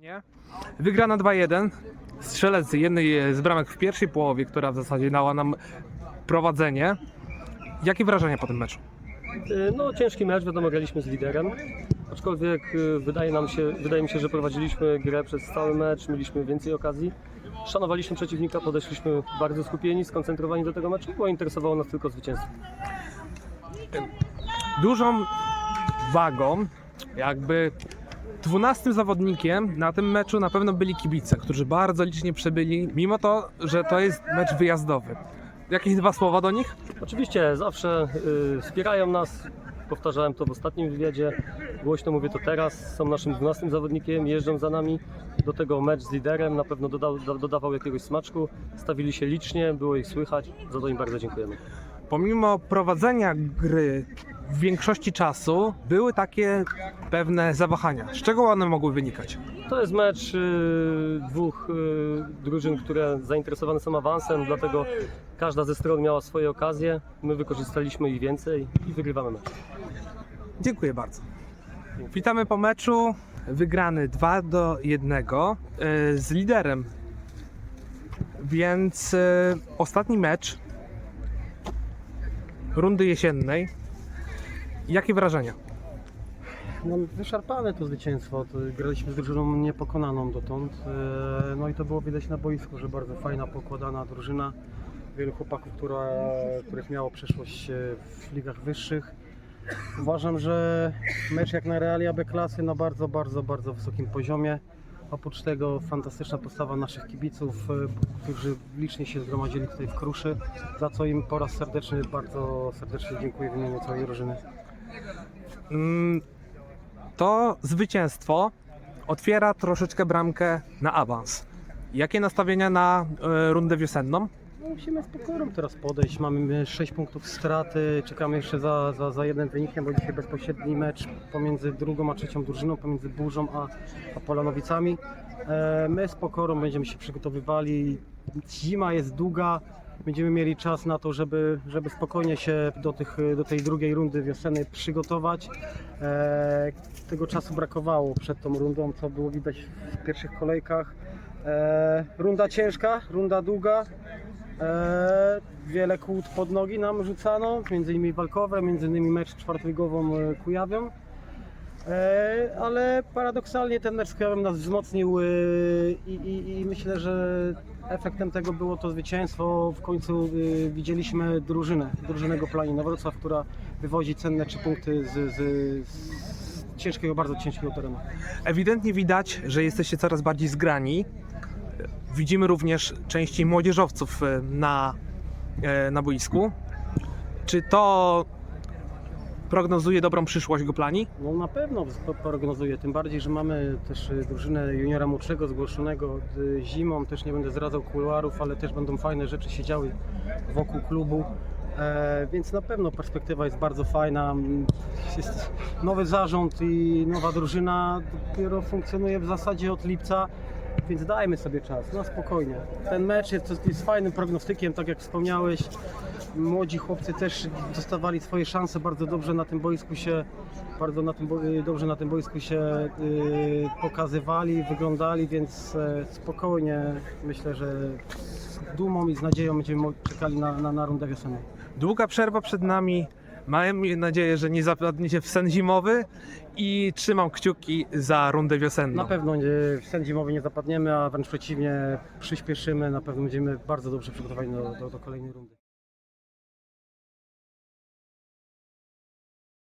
Nie. Wygrana 2-1. Strzelec jednej z bramek w pierwszej połowie, która w zasadzie dała nam prowadzenie. Jakie wrażenia po tym meczu? Y, No ciężki mecz, wiadomo, graliśmy z liderem. Aczkolwiek y, wydaje nam się, wydaje mi się, że prowadziliśmy grę przez cały mecz, mieliśmy więcej okazji. Szanowaliśmy przeciwnika, podeszliśmy bardzo skupieni, skoncentrowani do tego meczu, bo interesowało nas tylko zwycięstwo. Dużą wagą, jakby 12 zawodnikiem na tym meczu na pewno byli kibice, którzy bardzo licznie przybyli, mimo to, że to jest mecz wyjazdowy. Jakieś dwa słowa do nich? Oczywiście zawsze y, wspierają nas, powtarzałem to w ostatnim wywiadzie, głośno mówię to teraz, są naszym 12 zawodnikiem, jeżdżą za nami, do tego mecz z liderem na pewno dodał, do- dodawał jakiegoś smaczku, stawili się licznie, było ich słychać, za to im bardzo dziękujemy. Pomimo prowadzenia gry w większości czasu były takie pewne zawahania. Z czego one mogły wynikać? To jest mecz y, dwóch y, drużyn, które zainteresowane są awansem, dlatego każda ze stron miała swoje okazje. My wykorzystaliśmy ich więcej i wygrywamy mecz. Dziękuję bardzo. Witamy po meczu. Wygrany 2 do 1 e, z liderem. Więc e, ostatni mecz rundy jesiennej. Jakie wrażenia? No, wyszarpane to zwycięstwo. Graliśmy z drużyną niepokonaną dotąd. E, No i to było widać na boisku, że bardzo fajna, pokładana drużyna. Wielu chłopaków, która, których miało przeszłość e, w ligach wyższych. Uważam, że mecz jak na realia B klasy na bardzo, bardzo, bardzo wysokim poziomie. Oprócz tego fantastyczna postawa naszych kibiców, e, którzy licznie się zgromadzili tutaj w Kruszy, za co im po raz serdeczny, bardzo serdecznie dziękuję w imieniu całej drużyny. Mm, To zwycięstwo otwiera troszeczkę bramkę na awans. Jakie nastawienia na e, rundę wiosenną? Musimy z pokorą teraz podejść. Mamy 6 punktów straty. Czekamy jeszcze za, za, za jednym wynikiem, bo dzisiaj bezpośredni mecz pomiędzy drugą a trzecią drużyną, pomiędzy Burzą a, a Polanowicami. E, my z pokorą będziemy się przygotowywali. Zima jest długa. Będziemy mieli czas na to, żeby, żeby spokojnie się do, tych, do tej drugiej rundy wiosennej przygotować. E, tego czasu brakowało przed tą rundą, co było widać w pierwszych kolejkach. E, runda ciężka, runda długa. E, wiele kłód pod nogi nam rzucano, między innymi walkowe, między innymi mecz czwartligową e, Kujawią. E, ale paradoksalnie ten mecz z Kujawem nas wzmocnił e, i, i, myślę, że efektem tego było to zwycięstwo. W końcu e, widzieliśmy drużynę, drużynego Planina Wrocław, która wywozi cenne trzy punkty z, z, z ciężkiego, bardzo ciężkiego terenu. Ewidentnie widać, że jesteście coraz bardziej zgrani. Widzimy również częściej młodzieżowców e, na, e, na boisku. Czy to prognozuje dobrą przyszłość Goplani? No na pewno prognozuję, tym bardziej, że mamy też y, drużynę juniora młodszego zgłoszonego zimą, też nie będę zdradzał kuluarów, ale też będą fajne rzeczy się działy wokół klubu. E, więc na pewno perspektywa jest bardzo fajna. Mm, Jest nowy zarząd i nowa drużyna dopiero funkcjonuje w zasadzie od lipca, więc dajmy sobie czas, na spokojnie. Ten mecz jest, jest fajnym prognostykiem, tak jak wspomniałeś. Młodzi chłopcy też dostawali swoje szanse, bardzo dobrze na tym boisku się, bardzo na tym, bo- dobrze na tym boisku się y, pokazywali, wyglądali, więc e, spokojnie myślę, że z dumą i z nadzieją będziemy czekali na, na, na rundę wiosenną. Długa przerwa przed nami. Mam nadzieję, że nie zapadniecie w sen zimowy i trzymam kciuki za rundę wiosenną. Na pewno w sen zimowy nie zapadniemy, a wręcz przeciwnie, przyspieszymy, na pewno będziemy bardzo dobrze przygotowani do, do, do kolejnej rundy.